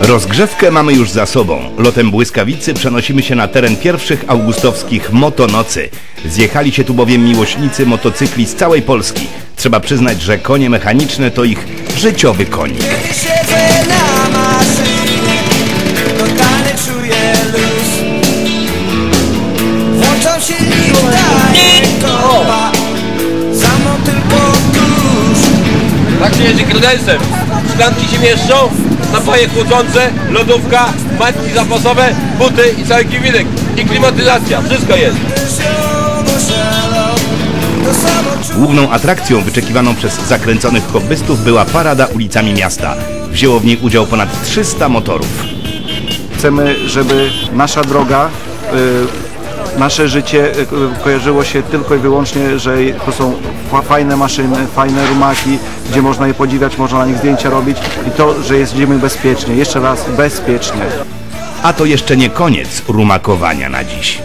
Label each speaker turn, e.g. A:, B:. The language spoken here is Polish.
A: Rozgrzewkę mamy już za sobą. Lotem błyskawicy przenosimy się na teren pierwszych augustowskich motonocy. Zjechali się tu bowiem miłośnicy motocykli z całej Polski. Trzeba przyznać, że konie mechaniczne to ich życiowy konik.
B: Kiedy siedzę na maszynie Totalnie czuję luz Włączam silnik, daję kopa Za mną tylko kurz
C: Tak się jedzie kredensem. Szklanki się mieszczą, napoje chłodzące, lodówka, majtki zapasowe, buty i cały kiwinek. I klimatyzacja, wszystko jest.
A: Główną atrakcją wyczekiwaną przez zakręconych hobbystów była parada ulicami miasta. Wzięło w niej udział ponad 300 motorów.
D: Chcemy, żeby nasza droga, y, nasze życie y, kojarzyło się tylko i wyłącznie, że to są fa- fajne maszyny, fajne rumaki, gdzie można je podziwiać, można na nich zdjęcia robić i to, że jeździmy bezpiecznie. Jeszcze raz, bezpiecznie.
A: A to jeszcze nie koniec rumakowania na dziś.